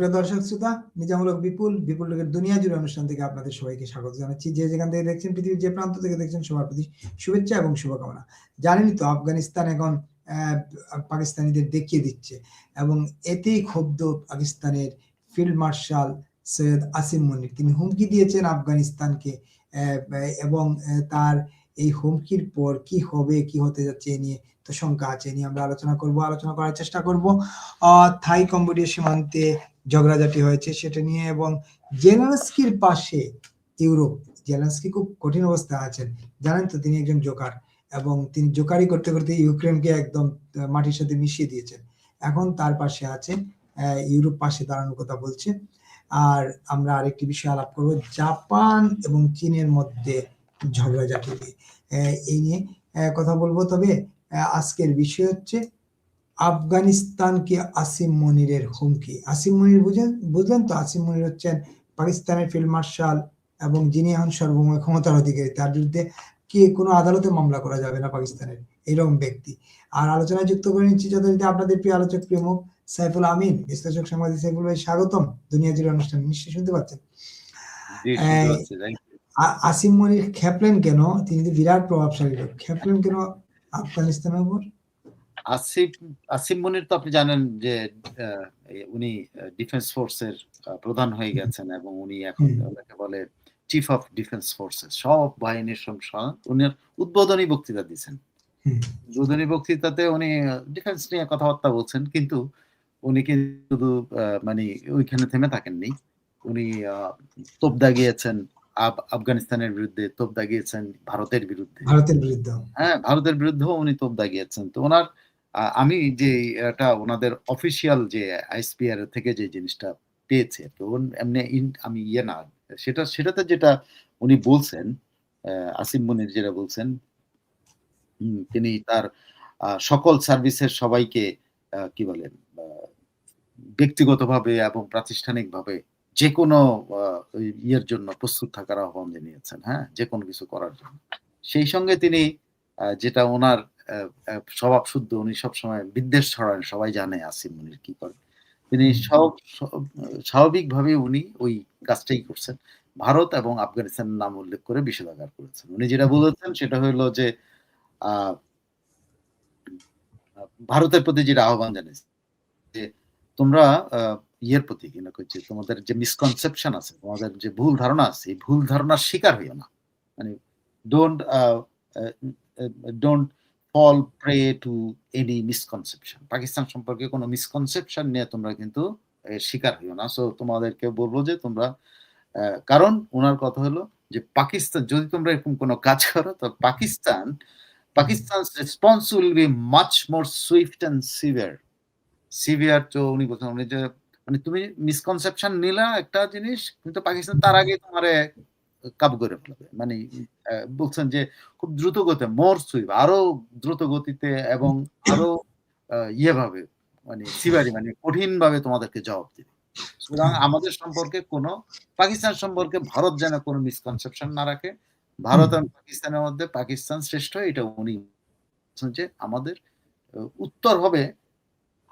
সুপ্রিয় দর্শক শ্রোতা নিজামূলক বিপুল বিপুল লোকের দুনিয়া জুড়ে অনুষ্ঠান থেকে আপনাদের সবাইকে স্বাগত জানাচ্ছি। যে যেখান থেকে দেখছেন পৃথিবীর যে প্রান্ত থেকে দেখছেন, সবার প্রতি শুভেচ্ছা এবং শুভকামনা। জানেনই তো, আফগানিস্তান এখন পাকিস্তানিদের দেখিয়ে দিচ্ছে এবং এতেই ক্ষুব্ধ পাকিস্তানের ফিল্ড মার্শাল সৈয়দ আসিম মনির তিনি হুমকি দিয়েছেন আফগানিস্তানকে এবং তার এই হুমকির পর কি হবে, কি হতে যাচ্ছে এ নিয়ে তো শঙ্কা আছে। এ নিয়ে আমরা আলোচনা করব, আলোচনা করার চেষ্টা করব। থাই কম্বোডিয়া সীমান্তে ঝগড়াঝাটি হয়েছে সেটা নিয়ে এবং জেলেনস্কির পাশে ইউরোপ, জেলেনস্কি খুব কঠিন অবস্থায় আছেন। জানেন তো তিনি একজন জোকার এবং তিনি জোকারি করতে করতে ইউক্রেনকে একদম মাটির সাথে মিশিয়ে দিয়েছেন। এখন তার পাশে আছে ইউরোপ পাশে দাঁড়ানোর কথা বলছে। আর আমরা আরেকটি বিষয় আলাপ করব, জাপান এবং চীনের মধ্যে ঝগড়াঝাটি এই নিয়ে কথা বলব। তবে আজকের বিষয় হচ্ছে আফগানিস্তানকে আসিম মনিরের হুমকি। আসিম মনির বুঝেন বুঝলেন তো আসিম মনির হচ্ছেন পাকিস্তানের ফিল্ড মার্শাল এবং যিনি এখন সর্বময় ক্ষমতার অধিকারী। তার বিরুদ্ধে কি কোনো আদালতে মামলা করা যাবে না পাকিস্তানের? এইরকম ব্যক্তি। আর আলোচনায় যুক্ত করে নিচ্ছি যথারীতি আপনাদের প্রিয় আলোচক প্রিয় মুখ সাইফুল আমিন। বিশ্লেষক সাংবাদিক সাইফুল ভাই স্বাগতম। দুনিয়া জুড়ে অনুষ্ঠান নিশ্চয়ই শুনতে পাচ্ছেন? আসিম মনির খেপলেন কেন? তিনি তো বিরাট প্রভাবশালী লোক। খেপলেন কেন আফগানিস্তানের উপর? আসিফ আসিম মনির তো আপনি জানেন যে উনি ডিফেন্স ফোর্সের প্রধান হয়ে গেছেন এবং উনি এখন ওনাকে বলে চিফ অফ ডিফেন্স ফোর্সেস সব বাহিনীর উনি উদ্বোধনী বক্তৃতা দিয়েছেন। উদ্বোধনী বক্তৃতাতে উনি ডিফেন্স নিয়ে কথাবার্তা বলছেন কিন্তু উনি কিন্তু শুধু মানে ওইখানে থেমে থাকেননি। উনি তোপ দাগিয়েছেন আফগানিস্তানের বিরুদ্ধে তোপ দাগিয়েছেন ভারতের বিরুদ্ধে। ভারতের বিরুদ্ধে হ্যাঁ ভারতের বিরুদ্ধেও উনি তোপ দাগিয়েছেন। তো ওনার আমি যে এটা ওনাদের অফিসিয়াল যে আইএসপিআর থেকে যে জিনিসটা পেয়েছে তো এমনি আমি ইয়ে না সেটা সেটাতে যেটা উনি বলছেন আসিম মনির যেটা বলছেন তিনি তার সকল সার্ভিসের সবাইকে কি বলে আহ, ব্যক্তিগতভাবে এবং প্রাতিষ্ঠানিকভাবে যে কোনো ইয়ের জন্য প্রস্তুত থাকার আহ্বান জানিয়েছেন হ্যাঁ যে কোনো কিছু করার জন্য। সেই সঙ্গে তিনি যেটা ওনার স্বভাব শুদ্ধ উনি সবসময় বিদ্বেষ ছড়ান সবাই জানে আসিম মুনির কি করে। তিনি সব সব- স্বাভাবিকভাবে উনি ওই কাজটাই করছেন। ভারত এবং আফগানিস্তানের নাম উল্লেখ করে বিষেধাগার করেছেন। উনি যেটা বলেছেন সেটা হলো যে ভারতের প্রতি যেটা আহ্বান জানিয়েছে যে তোমরা ইয়ের প্রতি কিনা করছে তোমাদের যে মিসকনসেপশন আছে তোমাদের যে ভুল ধারণা আছে এই ভুল ধারণার শিকার হইও না। মানে don't don't fall prey to any misconception Pakistan সম্পর্কে কোনো মিসকনসেপশন নিয়ে তোমরা কিন্তু শিকার হইও না। সো তোমাদেরকে বলব যে তোমরা কারণ ওনার কথা হলো যে পাকিস্তান, যদি তোমরা এরকম কোনো কাজ করো, তো Pakistan Pakistan response will be much more swift and severe severe তো উনি বলছেন, উনি যে মানে তুমি মিসকনসেপশন নিলা একটা জিনিস, কিন্তু পাকিস্তান তার আগে তোমারে কাবু করে ফেলবে। মানে বলছেন যে খুব দ্রুত গতিতে মোর সুইপ আরও দ্রুত গতিতে এবং আরও আহ, ইয়ে ভাবে মানে সিভারি মানে কঠিন ভাবে তোমাদেরকে জবাব দিবে। সুতরাং আমাদের সম্পর্কে কোনো পাকিস্তান সম্পর্কে ভারত যেন কোনো মিসকনসেপশন না রাখে ভারত এবং পাকিস্তানের মধ্যে পাকিস্তান শ্রেষ্ঠ এটা উনি যে আমাদের উত্তর হবে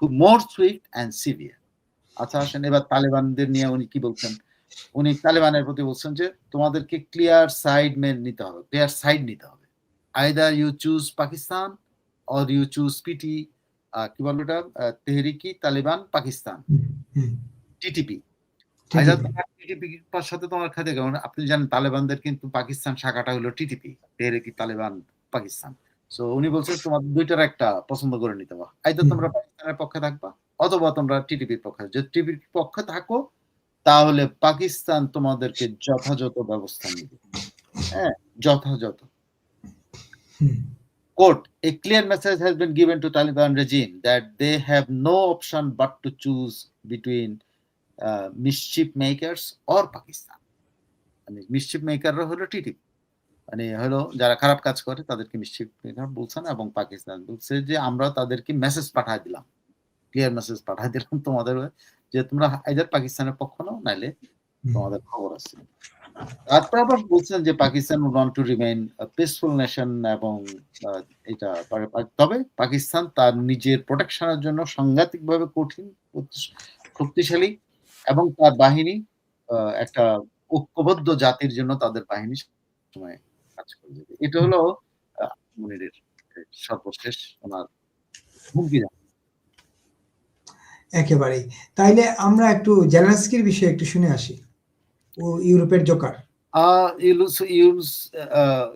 খুব মোর সুইফট অ্যান্ড সিভিয়ার আচ্ছা আসেন এবার তালেবানদের নিয়ে উনি কি বলছেন? উনি তালেবানের প্রতি বলছেন যে তোমাদেরকে ক্লিয়ার সাইড মেন নিতে হবে ক্লিয়ার সাইড নিতে হবে। Either you choose Pakistan or you choose PT কি বলব এটা তেহরিকি তালিবান পাকিস্তান। টিটিপি। তোমার টিটিপি সাথে তোমার খাতে কারণ আপনি জানেন তালেবানদের কিন্তু পাকিস্তান শাখাটা হলো টিটিপি তেহরিকি তালেবান পাকিস্তান। সো উনি বলছেন তোমাদের দুইটার একটা পছন্দ করে নিতে হবে। আইদার তোমরা পাকিস্তানের পক্ষে থাকবা অথবা তোমরা টিটিপির পক্ষে যদি টিভির পক্ষে থাকো তাহলে পাকিস্তান তোমাদেরকে যথাযথ ব্যবস্থা নেবে। হ্যাঁ যথাযথ। হুম, Quote, a clear message has been given to Taliban regime that they have no option but to choose between uh, mischief makers or Pakistan. মানে মিসচিপ মেকাররা হলো টিটিপি মানে হলো যারা খারাপ কাজ করে তাদেরকে মিসচিপ মেকার বলছেন এবং পাকিস্তান বলছে যে আমরা তাদেরকে মেসেজ পাঠায় দিলাম। ক্লিয়ার মেসেজ পাঠায় দিলাম তোমাদের যে তোমরা আইদার পাকিস্তানের পক্ষ নাও নাইলে তোমাদের খবর আছে। তারপর আবার বলছেন যে Pakistan want to remain peaceful nation এবং এটা তবে পাকিস্তান তার নিজের প্রোটেকশনের জন্য সাংঘাতিকভাবে কঠিন শক্তিশালী এবং তার বাহিনী একটা ঐক্যবদ্ধ জাতির জন্য তাদের বাহিনী সময় কাজ করে যাবে এটা হলো মনিরের সর্বশেষ ওনার হুমকি একেবারেই। তাইলে আমরা একটু জেলেনস্কির বিষয়ে একটু শুনে আসি। ও ইউরোপের জোকার।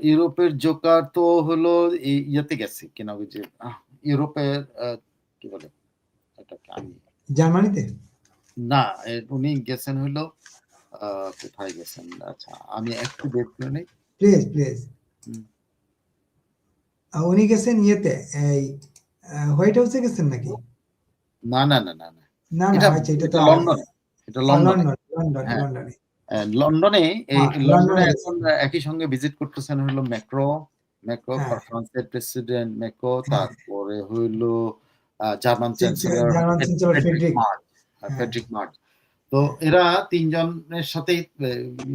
ইউরোপের জোকার তো হলো ইয়েতে গেছে কিনা যে ইউরোপের কি বলে জার্মানিতে? না উনি গেছেন হলো কোথায় গেছেন? আচ্ছা আমি একটু দেখতে নেই প্লিজ প্লিজ। উনি গেছেন ইয়েতে এই হোয়াইট হাউসে গেছেন নাকি? না না না না না। এটা লন্ডন। এটা লন্ডন। এখন একই সঙ্গে ভিজিট করতেছেন হলো ম্যাক্রো ম্যাক্রো। ফ্রান্সের প্রেসিডেন্ট ম্যাক্রো। তারপরে হইল জার্মান চ্যান্সেলর- জার্মান মার্চ তো এরা তিনজনের সাথেই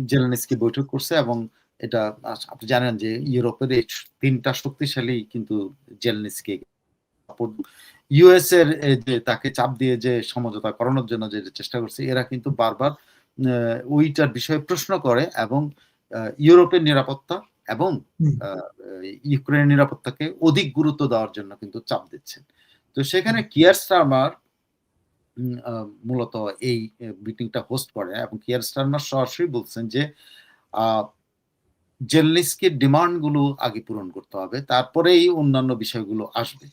জেলেনস্কি বৈঠক করছে এবং এটা আপনি জানেন যে ইউরোপের এই তিনটা শক্তিশালী কিন্তু জেলেনস্কি ইউএস এর যে তাকে চাপ দিয়ে যে সমঝোতা করানোর জন্য যে চেষ্টা করছে এরা কিন্তু বারবার ওইটার বিষয়ে প্রশ্ন করে এবং ইউরোপের নিরাপত্তা এবং। ইউক্রেনের নিরাপত্তাকে অধিক গুরুত্ব দেওয়ার জন্য কিন্তু চাপ দিচ্ছেন তো সেখানে কিয়ার স্টারমার মূলত এই মিটিংটা হোস্ট করে এবং কিয়ার স্টারমার সরাসরি বলছেন যে আহ, জেলনিস্কির ডিমান্ডগুলো আগে পূরণ করতে হবে তারপরেই অন্যান্য বিষয়গুলো আসবে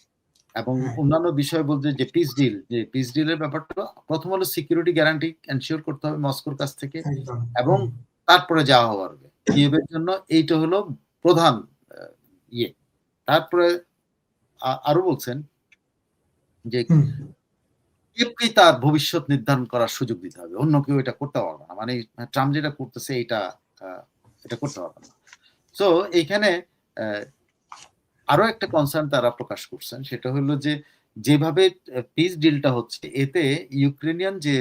এবং হ্যাঁ। অন্যান্য বিষয় বলতে যে পিস ডিল যে পিস ডিলের ব্যাপারটা প্রথম হলো সিকিউরিটি গ্যারান্টি এনশিওর করতে হবে মস্কোর কাছ থেকে এবং তারপরে যাওয়া হওয়ার কিয়েভের জন্য এইটা হলো প্রধান ইয়ে। তারপরে আরও বলছেন যে। কিয়েভকেই তার ভবিষ্যৎ নির্ধারণ করার সুযোগ দিতে হবে। অন্য কেউ এটা করতে পারবে না। মানে ট্রাম্প যেটা করতেছে এটা এটা করতে পারবে না। তো এইখানে আহ, আরও একটা কনসার্ন তারা প্রকাশ করছেন সেটা হলো যে যেভাবে পিস ডিলটা হচ্ছে এতে ইউক্রেনিয়ান যে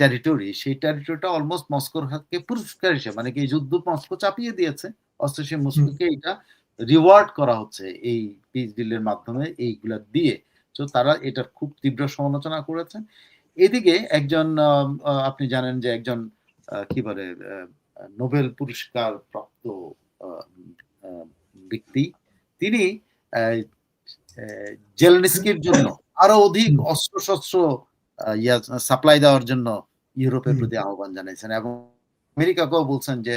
টেরিটরি সেই টেরিটরিটা অলমোস্ট মস্কোর হাতকে পুরস্কার হিসেবে মানে কি যুদ্ধ মস্কো চাপিয়ে দিয়েছে অস্ত্র মস্কোকে এটা রিওয়ার্ড করা হচ্ছে এই পিস ডিলের মাধ্যমে এইগুলা দিয়ে। তো তারা এটার খুব তীব্র সমালোচনা করেছেন। এদিকে একজন আপনি জানেন যে একজন কি বলে নোবেল পুরস্কার প্রাপ্ত ব্যক্তি তিনি আহ, জন্য আরও অধিক। অস্ত্র শস্ত্র ইয়া সাপ্লাই দেওয়ার জন্য ইউরোপের প্রতি আহ্বান জানিয়েছেন এবং আমেরিকাকেও বলছেন যে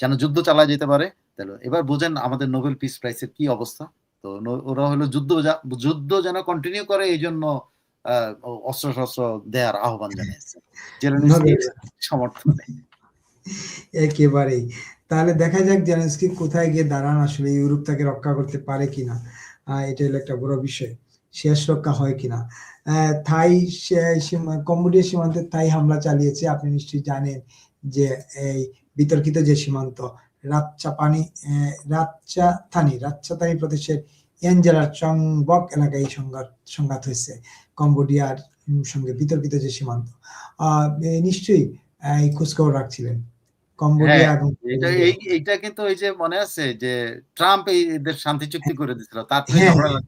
যেন যুদ্ধ চালা যেতে পারে। তাহলে এবার বোঝেন আমাদের নোবেল পিস প্রাইসের কি অবস্থা। তো ওরা হলো যুদ্ধ যুদ্ধ যেন কন্টিনিউ করে এই জন্য আহ, অস্ত্র শস্ত্র দেওয়ার আহ্বান জানিয়েছে জেলেনস্কির সমর্থনে। একেবারেই। তাহলে দেখা যাক জেলেনস্কি কোথায় গিয়ে দাঁড়ান, আসলে ইউরোপ তাকে রক্ষা করতে পারে কিনা। এটা হলো একটা বড় বিষয়। শেষ রক্ষা হয় কিনা। থাই কম্বোডিয়া সীমান্তে থাই হামলা চালিয়েছে। আপনি নিশ্চয়ই জানেন যে এই বিতর্কিত যে সীমান্ত, রাতচাপানি রাতচাথানি রাতচাথানি প্রদেশের এন জেলার চংবক এলাকায় এই সংঘাত সংঘাত হয়েছে কম্বোডিয়ার সঙ্গে বিতর্কিত যে সীমান্ত। আহ নিশ্চয়ই এই খোঁজখবর রাখছিলেন। কম্বোডিয়া হ্যাঁ, এটা এই এইটা কিন্তু ওই যে মনে আছে যে ট্রাম্প এই এদের শান্তি চুক্তি করে দিছিল তারপরে হ্যাঁ, ঝগড়া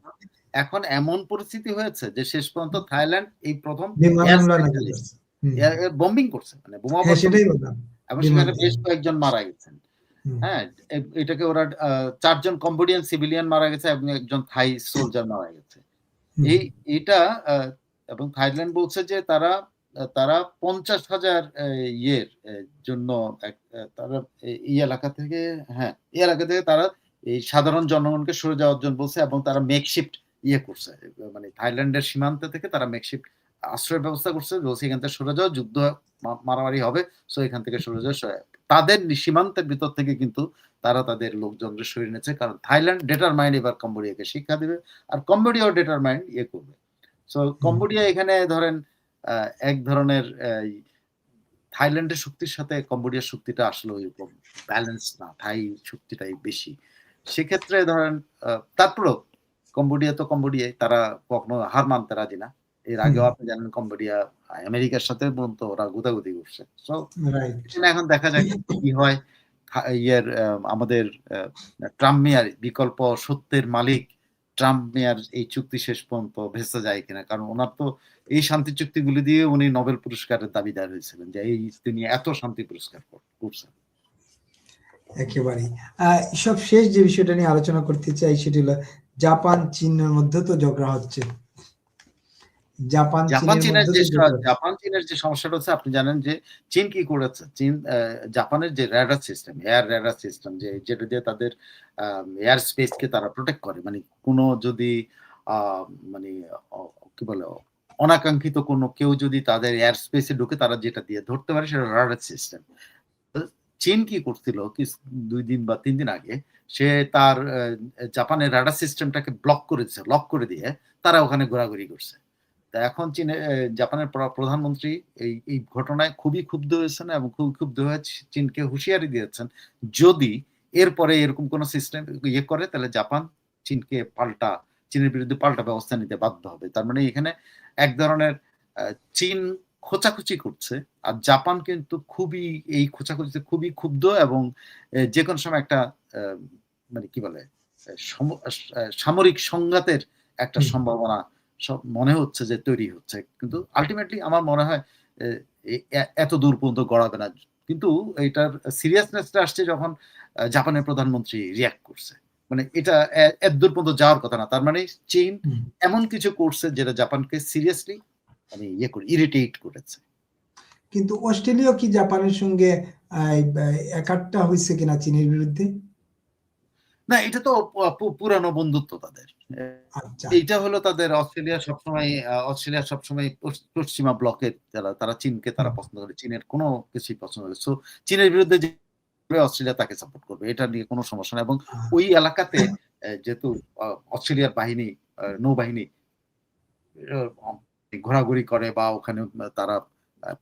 এখন এমন পরিস্থিতি হয়েছে যে শেষ পর্যন্ত থাইল্যান্ড এই প্রথম বম্বিং করছে। মানে বোমা হ্যাঁ এবং সেখানে বেশ কয়েকজন মারা গেছেন। হ্যাঁ এটাকে ওরা চারজন কম্বোডিয়ান সিভিলিয়ান মারা গেছে এবং একজন থাই সোলজার মারা গেছে। এই এটা এবং থাইল্যান্ড বলছে যে তারা তারা পঞ্চাশ হাজার ইয়ের জন্য তারা এই- এলাকা থেকে হ্যাঁ এই এলাকা থেকে তারা এই সাধারণ জনগণকে সরে যাওয়ার জন্য বলছে এবং তারা মেকশিফট ইয়ে করছে মানে থাইল্যান্ডের সীমান্ত থেকে তারা মেকশিফট আশ্রয়ের ব্যবস্থা করছে, বলছে এখান থেকে সরে যাও, যুদ্ধ মারামারি হবে, সো এখান থেকে সরে যাও তাদের সীমান্তের ভিতর থেকে কিন্তু তারা তাদের লোকজনকে সরিয়ে নিয়েছে, কারণ থাইল্যান্ড ডেটার মাইন্ড এবার কম্বোডিয়াকে শিক্ষা দিবে, আর কম্বোডিয়াও ডেটার মাইন্ড ইয়ে করবে। সো কম্বোডিয়া এখানে ধরেন এক ধরনের থাইল্যান্ডের শক্তির সাথে কম্বোডিয়ার শক্তিটা আসলে ওইরকম ব্যালেন্স না থাই শক্তিটাই বেশি। সেক্ষেত্রে ধরেন তারপরেও কম্বোডিয়া তো কম্বোডিয়ায় তারা কখনো হার মানতে রাজি না। এর আগেও আপনি জানেন কম্বোডিয়া আমেরিকার সাথে পর্যন্ত ওরা গুতাগুতি করছে। সো এখন দেখা যাক কি হয়। ইয়ের আমাদের আহ, ট্রাম্প বিকল্প সত্যের মালিক ট্রাম্প মেয়ার এই চুক্তি শেষ পর্যন্ত ভেসে যায় কিনা? কারণ ওনার তো এই শান্তি চুক্তিগুলি দিয়ে উনি নোবেল পুরস্কারের দাবিদার হয়েছিলেন যে এই তিনি এত শান্তি পুরস্কার কর- করছেন। একেবারেই। সব শেষ যে বিষয়টা নিয়ে আলোচনা করতে চাই সেটি হলো জাপান চীনের মধ্যে তো ঝগড়া হচ্ছে। জাপান জাপান চীনের যে জাপান চীনের যে সমস্যাটা হচ্ছে আপনি জানেন যে চীন কি করেছে? চীন জাপানের যে radar system air radar system যে যেটা দিয়ে তাদের এয়ার স্পেসকে তারা প্রোটেক্ট করে মানে কোনো যদি মানে কি বলে অনাকাঙ্ক্ষিত কোনো কেউ যদি তাদের এয়ার স্পেসে ঢুকে তারা যেটা দিয়ে ধরতে পারে সেটা রাডার সিস্টেম চীন কি করছিল কি দুই দিন বা তিন দিন আগে সে তার জাপানের রাডার সিস্টেমটাকে ব্লক করেছে লক করে দিয়ে তারা ওখানে ঘোরাঘুরি করছে। তা এখন চীনে জাপানের প্র- প্রধানমন্ত্রী এই এই ঘটনায় খুবই ক্ষুব্ধ হয়েছেন এবং খুব ক্ষুব্ধ হয়ে চীনকে হুঁশিয়ারি দিয়েছেন। যদি এরপরে এরকম কোন সিস্টেম ইয়ে করে তাহলে জাপান চীনকে পাল্টা চীনের বিরুদ্ধে পাল্টা ব্যবস্থা নিতে বাধ্য হবে। তার মানে এখানে এক ধরনের চীন খোঁচাখুচি করছে আর জাপান কিন্তু খুবই এই খোঁচাখুচিতে খুবই ক্ষুব্ধ এবং যে কোনো সময় একটা আহ, মানে কি বলে সামরিক সংঘাতের একটা সম্ভাবনা সব মনে হচ্ছে যে তৈরি হচ্ছে। কিন্তু আলটিমেটলি আমার মনে হয় এত দূর পর্যন্ত গড়াবে না। কিন্তু এটার সিরিয়াসনেসটা আসছে যখন জাপানের প্রধানমন্ত্রী রিয়াক্ট করছে। মানে এটা এত দূর পর্যন্ত যাওয়ার কথা না। তার মানে চীন এমন কিছু করছে যেটা জাপানকে সিরিয়াসলি মানে ইয়ে করে ইরিটেট করেছে। কিন্তু অস্ট্রেলিয়া কি জাপানের সঙ্গে একাট্টা হয়েছে কিনা চীনের বিরুদ্ধে? না এটা তো পুরানো বন্ধুত্ব তাদের। এইটা হলো তাদের অস্ট্রেলিয়া সবসময় অস্ট্রেলিয়া সবসময় পশ্চিমা ব্লকের যারা তারা চীনকে তারা পছন্দ করে। চীনের কোনো কিছুই পছন্দ করে সো চীনের বিরুদ্ধে যে অস্ট্রেলিয়া তাকে সাপোর্ট করবে এটা নিয়ে কোনো সমস্যা নেই। এবং ওই এলাকাতে যেহেতু অস্ট্রেলিয়ার বাহিনী নৌবাহিনী ঘোরাঘুরি করে বা ওখানে তারা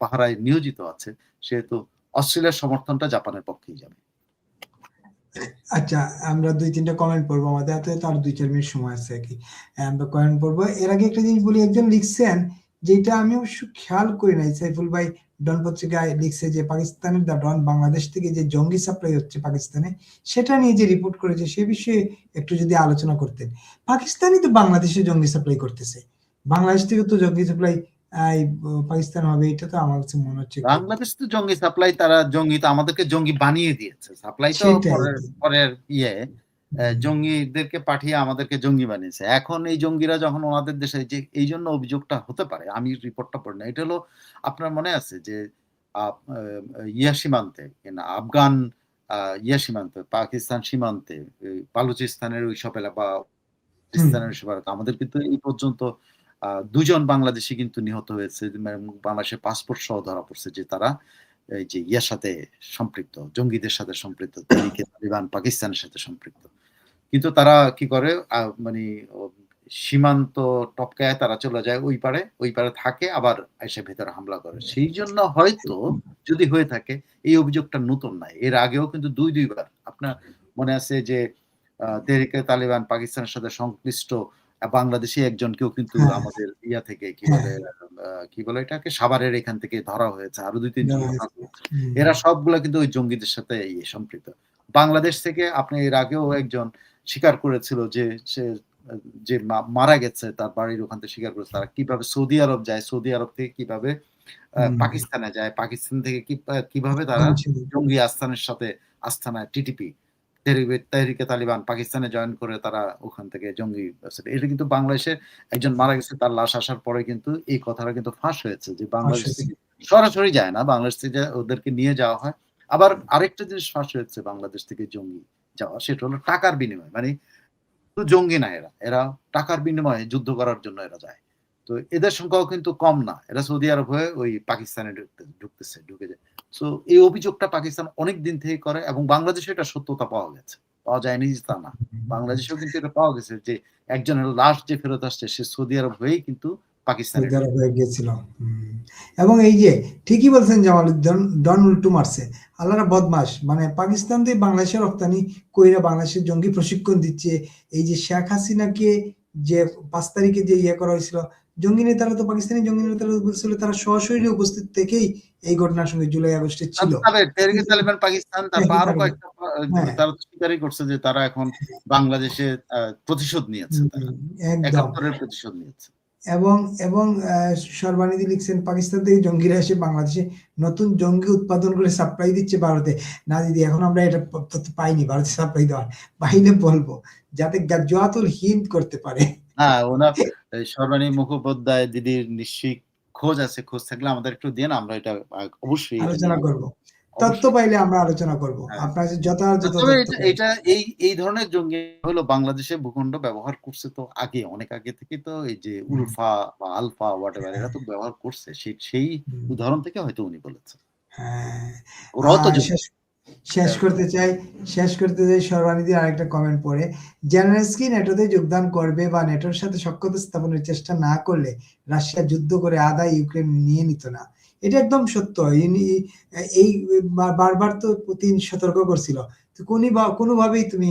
পাহারায় নিয়োজিত আছে সেহেতু অস্ট্রেলিয়ার সমর্থনটা জাপানের পক্ষেই যাবে। আচ্ছা আমরা দুই তিনটা কমেন্ট পড়ব। আমাদের হাতে তো আর দুই চার মিনিট সময় আছে আর কি। আমরা কমেন্ট পড়ব। এর আগে একটা জিনিস বলি, একজন লিখছেন, যেটা আমি অবশ্য খেয়াল করি নাই, সাইফুল ভাই ডন পত্রিকায় লিখছে যে পাকিস্তানের দা ডন, বাংলাদেশ থেকে যে জঙ্গি সাপ্লাই হচ্ছে পাকিস্তানে, সেটা নিয়ে যে রিপোর্ট করেছে, সে বিষয়ে একটু যদি আলোচনা করতেন। পাকিস্তানই তো বাংলাদেশে জঙ্গি সাপ্লাই করতেছে। বাংলাদেশ থেকে তো জঙ্গি সাপ্লাই পাকিস্তান হবে এটা তো আমার কাছে মনে হচ্ছে বাংলাদেশ তো জঙ্গি সাপ্লাই তারা জঙ্গি তো আমাদেরকে জঙ্গি বানিয়ে দিয়েছে। সাপ্লাই তো পরের পরের ইয়ে জঙ্গিদেরকে পাঠিয়ে আমাদেরকে জঙ্গি বানিয়েছে। এখন এই জঙ্গিরা যখন ওনাদের দেশে যে এই জন্য অভিযোগটা হতে পারে আমি রিপোর্টটা পড়ি না। এটা হলো আপনার মনে আছে যে ইয়া সীমান্তে আফগান ইয়া সীমান্তে পাকিস্তান সীমান্তে বালুচিস্তানের ওই সব এলাকা বা আমাদের কিন্তু এই পর্যন্ত দুজন বাংলাদেশি কিন্তু নিহত হয়েছে বাংলাদেশের পাসপোর্ট সহ ধরা পড়ছে যে তারা যে ইয়ার সাথে সম্পৃক্ত, জঙ্গিদের সাথে সম্পৃক্ত তালিবান, পাকিস্তানের সাথে সম্পৃক্ত। কিন্তু তারা কি করে মানে সীমান্ত টপকায় তারা চলে যায় ওই পারে ওই পারে থাকে, আবার এসে ভেতরে হামলা করে। সেই জন্য হয়তো যদি হয়ে থাকে, এই অভিযোগটা নতুন নাই এর আগেও কিন্তু দুই, দুইবার, আপনার মনে আছে যে তেহরিকে তালিবান, পাকিস্তানের সাথে সংশ্লিষ্ট বাংলাদেশি একজনকেও কিন্তু হ্যাঁ। আমাদের ইয়া থেকে কি হ্যাঁ। বলে কি বলে এটাকে সাভারের এখান থেকে ধরা হয়েছে আরও দুই তিনজন। এরা সবগুলা কিন্তু ওই জঙ্গিদের সাথে ইয়ে সম্পৃক্ত বাংলাদেশ থেকে আপনি এর আগেও একজন স্বীকার করেছিল যে সে যে মারা গেছে তার বাড়ির ওখান থেকে স্বীকার করেছে তারা কীভাবে সৌদি আরব যায় সৌদি আরব থেকে কীভাবে পাকিস্তানে যায় পাকিস্তান থেকে কীভাবে তারা জঙ্গি আস্থানের সাথে আস্থানায় টিটিপি তেহরিকে তালিবান পাকিস্তানে জয়েন করে তারা ওখান থেকে জঙ্গি এটা কিন্তু বাংলাদেশে একজন মারা গেছে তার লাশ আসার পরে কিন্তু এই কথাটা কিন্তু ফাঁস হয়েছে যে বাংলাদেশ থেকে সরাসরি যায় না বাংলাদেশ থেকে ওদেরকে নিয়ে যাওয়া হয়। আবার আরেকটা জিনিস ফাঁস হয়েছে বাংলাদেশ থেকে জঙ্গি যাওয়া সেটা হলো টাকার বিনিময়। মানে জঙ্গি না এরা এরা টাকার বিনিময়ে যুদ্ধ করার জন্য এরা যায়। তো এদের সংখ্যাও কিন্তু কম না। এরা সৌদি আরব হয়ে ওই পাকিস্তানে ঢুকতেছে ঢুকে যায়। তো এই অভিযোগটা পাকিস্তান অনেক দিন থেকে করে এবং বাংলাদেশে এটা সত্যতা পাওয়া গেছে। পাওয়া যায়নি তা না। বাংলাদেশেও কিন্তু এটা পাওয়া গেছে যে একজনের লাশ যে ফেরত আসছে সে সৌদি আরব হয়েই কিন্তু পাকিস্তানে গিয়েছিল এবং এই যে ঠিকই বলছেন জামালুদ্দিন ডন উল্টু মারছে। আল্লাহরা বদমাস মানে পাকিস্তান থেকে বাংলাদেশে রপ্তানি কইরা বাংলাদেশের জঙ্গি প্রশিক্ষণ দিচ্ছে। এই যে শেখ হাসিনাকে যে পাঁচ তারিখে যে ইয়ে করা হয়েছিল জঙ্গি নেতারা তো পাকিস্তানি জঙ্গি নেতারা বলছিল তারা সরাসরি উপস্থিত থেকেই এই ঘটনার সঙ্গে জুলাই আগস্টে ছিল। পাকিস্তান তারপর আরও কয়েকটা হ্যাঁ। তারা তো স্বীকারই করছে যে তারা এখন বাংলাদেশে প্রতিশোধ নিয়েছে একাত্তরের প্রতিশোধ নিয়েছে। এবং এবং সর্বানিধি লিখছেন পাকিস্তান থেকে জঙ্গিরা এসে বাংলাদেশে নতুন জঙ্গি উৎপাদন করে সাপ্লাই দিচ্ছে ভারতে। না দিদি এখন আমরা এটা পাইনি ভারতে সাপ্লাই দেওয়ার। পাইলে বলব যাতে গা- হিন্দ করতে পারে। হ্যাঁ ওনার সর্বাণী মুখোপাধ্যায় দিদির নিশ্চয়ই খোঁজ আছে খোঁজ থাকলে আমাদের একটু দেন আমরা এটা অবশ্যই আলোচনা করব। অবশ্যই। পাইলে আমরা আলোচনা করব। হ্যাঁ। আপনার যথাযথ এটা- এই এই ধরনের জঙ্গি হলো বাংলাদেশে ভূখণ্ড ব্যবহার করছে তো আগে অনেক আগে থেকে তো এই যে উলফা বা আলফা হোয়াট এভার এরা তো ব্যবহার করছে। সেই সেই উদাহরণ থেকে হয়তো উনি বলেছেন। হ্যাঁ। ওরাও তো। শেষ করতে চাই শেষ করতে চাই সর্বানিধির আরেকটা কমেন্ট পড়ে জেনারেলস্কি নেটোতে যোগদান করবে বা নেটোর সাথে সক্ষতা স্থাপনের চেষ্টা না করলে রাশিয়া যুদ্ধ করে আদা ইউক্রেন নিয়ে নিত না। এটা একদম সত্য। এই বারবার তো পুতিন সতর্ক করছিল। তো কোনোভাবেই তুমি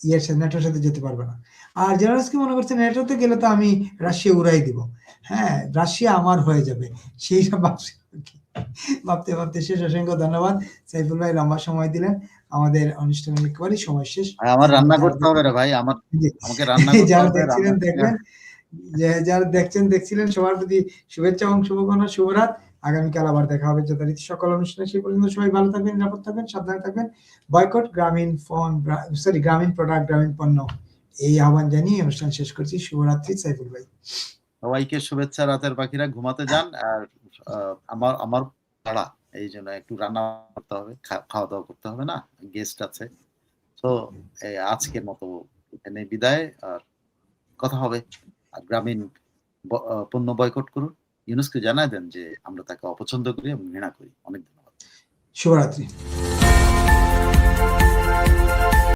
ইয়ের সাথে নেটোর সাথে যেতে পারবে না। আর জেনারেলস্কি মনে করছে নেটোতে গেলে তো আমি রাশিয়া উড়াই দিব। হ্যাঁ রাশিয়া আমার হয়ে যাবে। সেইটা আর কি। ভাবতে ভাবতে শেষ অসংখ্য ধন্যবাদ। সাইফুল ভাই লম্বা সময় দিলেন। আমাদের অনুষ্ঠানের একেবারেই সময় শেষ। আমার রান্না করতে হবে রে ভাই আমার আমাকে রান্না করতে হবে দেখছিলেন দেখবেন। যে যারা দেখছেন দেখছিলেন সবার প্রতি শুভেচ্ছা এবং শুভকামনা শুভরাত। আগামীকাল আবার দেখা হবে যথারীতি সকল অনুষ্ঠানে। সেই পর্যন্ত সবাই ভালো থাকবেন নিরাপদ থাকবেন সাবধানে থাকবেন। বয়কট গ্রামীণ ফোন সরি গ্রামীণ প্রোডাক্ট গ্রামীণ পণ্য। এই আহ্বান জানিয়ে অনুষ্ঠান শেষ করছি। শুভরাত্রি সাইফুল ভাই। সবাইকে শুভেচ্ছা রাতের পাখিরা ঘুমাতে যান। আর আমার আমার তাড়া এই জন্য একটু রান্না করতে হবে খাওয়া দাওয়া করতে হবে না গেস্ট আছে। তো আজকের মতো এখানে বিদায়, আর কথা হবে, আর গ্রামীণ পণ্য বয়কট করুন। ইউনেস্কো জানাই দেন যে আমরা তাকে অপছন্দ করি এবং ঘৃণা করি। অনেক ধন্যবাদ। শুভরাত্রি।